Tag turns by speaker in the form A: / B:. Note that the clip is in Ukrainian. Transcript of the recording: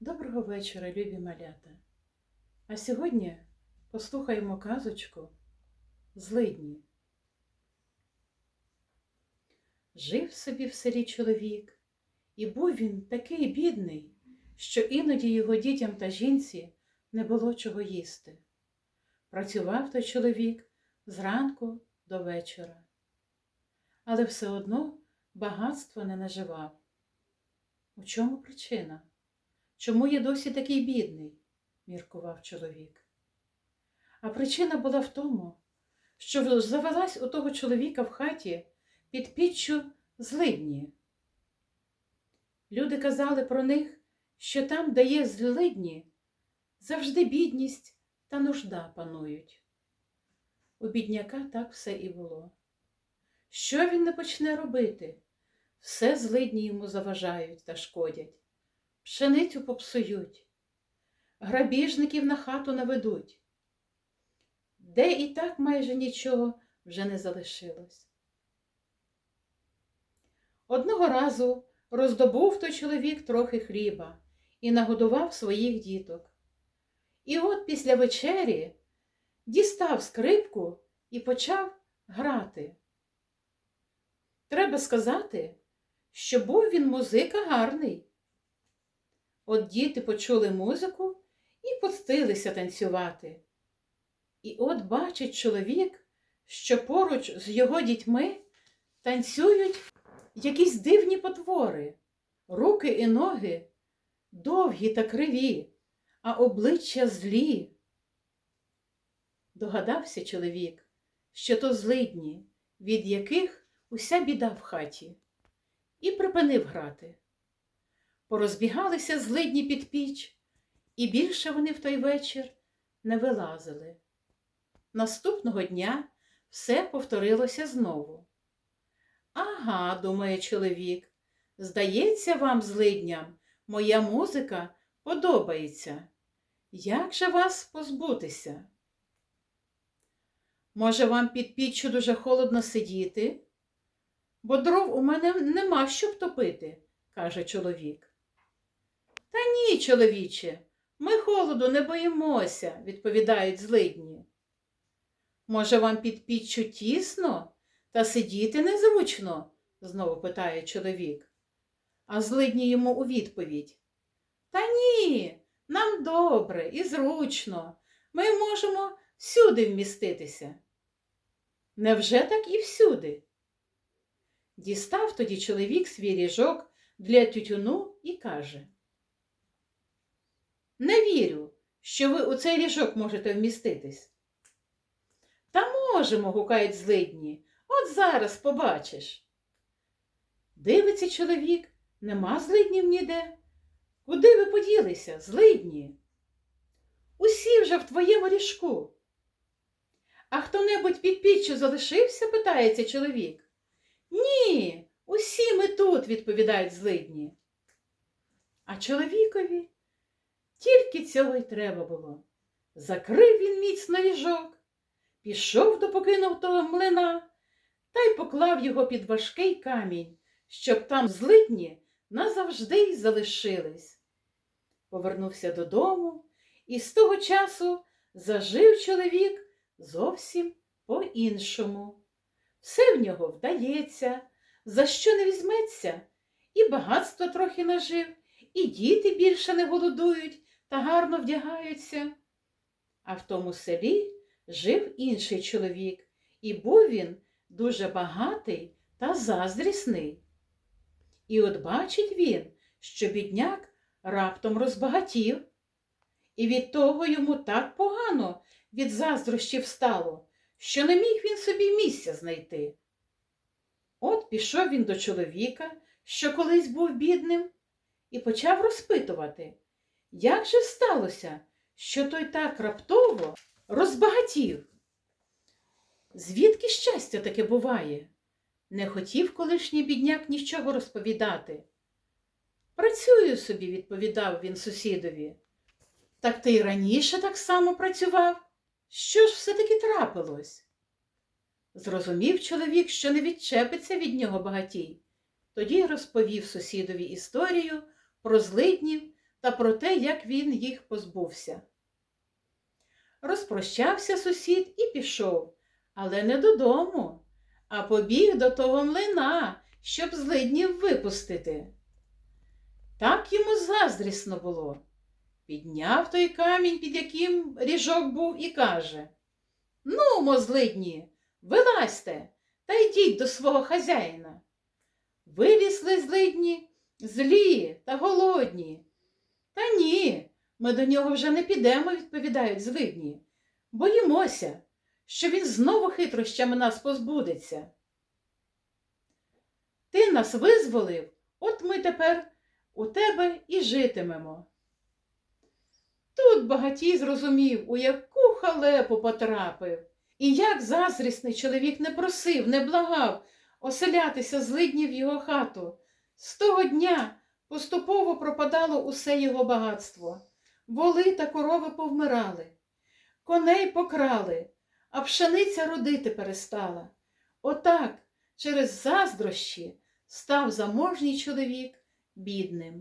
A: Доброго вечора, любі малята. А сьогодні послухаємо казочку Злидні. Жив собі в селі чоловік, і був він такий бідний, що іноді його дітям та жінці не було чого їсти. Працював той чоловік зранку до вечора, але все одно багатство не наживав. У чому причина? Чому я досі такий бідний? міркував чоловік. А причина була в тому, що завелась у того чоловіка в хаті під піччю злидні. Люди казали про них, що там, де є злидні, завжди бідність та нужда панують. У бідняка так все і було. Що він не почне робити? Все злидні йому заважають та шкодять пшеницю попсують, грабіжників на хату наведуть, де і так майже нічого вже не залишилось. Одного разу роздобув той чоловік трохи хліба і нагодував своїх діток. І от після вечері дістав скрипку і почав грати. Треба сказати, що був він музика гарний. От діти почули музику і пустилися танцювати. І от бачить чоловік, що поруч з його дітьми танцюють якісь дивні потвори, руки і ноги довгі та криві, а обличчя злі. Догадався чоловік, що то злидні, від яких уся біда в хаті, і припинив грати порозбігалися злидні під піч, і більше вони в той вечір не вилазили. Наступного дня все повторилося знову. Ага, думає чоловік, здається вам, злидням, моя музика подобається. Як же вас позбутися? Може, вам під піччю дуже холодно сидіти? Бо дров у мене нема щоб топити, каже чоловік. Та ні, чоловіче, ми холоду не боїмося, відповідають злидні. Може, вам під піччю тісно та сидіти незручно? знову питає чоловік. А злидні йому у відповідь. Та ні, нам добре і зручно. Ми можемо всюди вміститися. Невже так і всюди? Дістав тоді чоловік свій ріжок для тютюну і каже не вірю, що ви у цей ріжок можете вміститись. Та можемо, гукають злидні. От зараз побачиш. Дивиться чоловік, нема злиднів ніде. Куди ви поділися, злидні? Усі вже в твоєму ріжку. А хто небудь під піччю залишився? питається чоловік. Ні, усі ми тут, відповідають злидні. А чоловікові тільки цього й треба було. Закрив він міцно ліжок, пішов до покинутого млина та й поклав його під важкий камінь, щоб там злидні назавжди й залишились. Повернувся додому, і з того часу зажив чоловік зовсім по-іншому. Все в нього вдається, за що не візьметься, і багатство трохи нажив, і діти більше не голодують, та гарно вдягаються. А в тому селі жив інший чоловік, і був він дуже багатий та заздрісний. І от бачить він, що бідняк раптом розбагатів, і від того йому так погано від заздрощів стало, що не міг він собі місця знайти. От пішов він до чоловіка, що колись був бідним, і почав розпитувати, як же сталося, що той так раптово розбагатів? Звідки щастя таке буває? Не хотів колишній бідняк нічого розповідати. Працюю собі, відповідав він сусідові. Так ти й раніше так само працював? Що ж все-таки трапилось? Зрозумів чоловік, що не відчепиться від нього багатій. Тоді розповів сусідові історію про злиднів та про те, як він їх позбувся. Розпрощався сусід і пішов, але не додому, а побіг до того млина, щоб злиднів випустити. Так йому заздрісно було. Підняв той камінь, під яким ріжок був, і каже Ну, мо, злидні, вилазьте та йдіть до свого хазяїна. Вилізли злидні, злі та голодні. Та ні, ми до нього вже не підемо, відповідають злидні. Боїмося, що він знову хитрощами нас позбудеться. Ти нас визволив, от ми тепер у тебе і житимемо. Тут багатій зрозумів, у яку халепу потрапив, і як заздрісний чоловік не просив, не благав оселятися злидні в його хату. З того дня поступово пропадало усе його багатство. Воли та корови повмирали, коней покрали, а пшениця родити перестала. Отак через заздрощі став заможній чоловік бідним.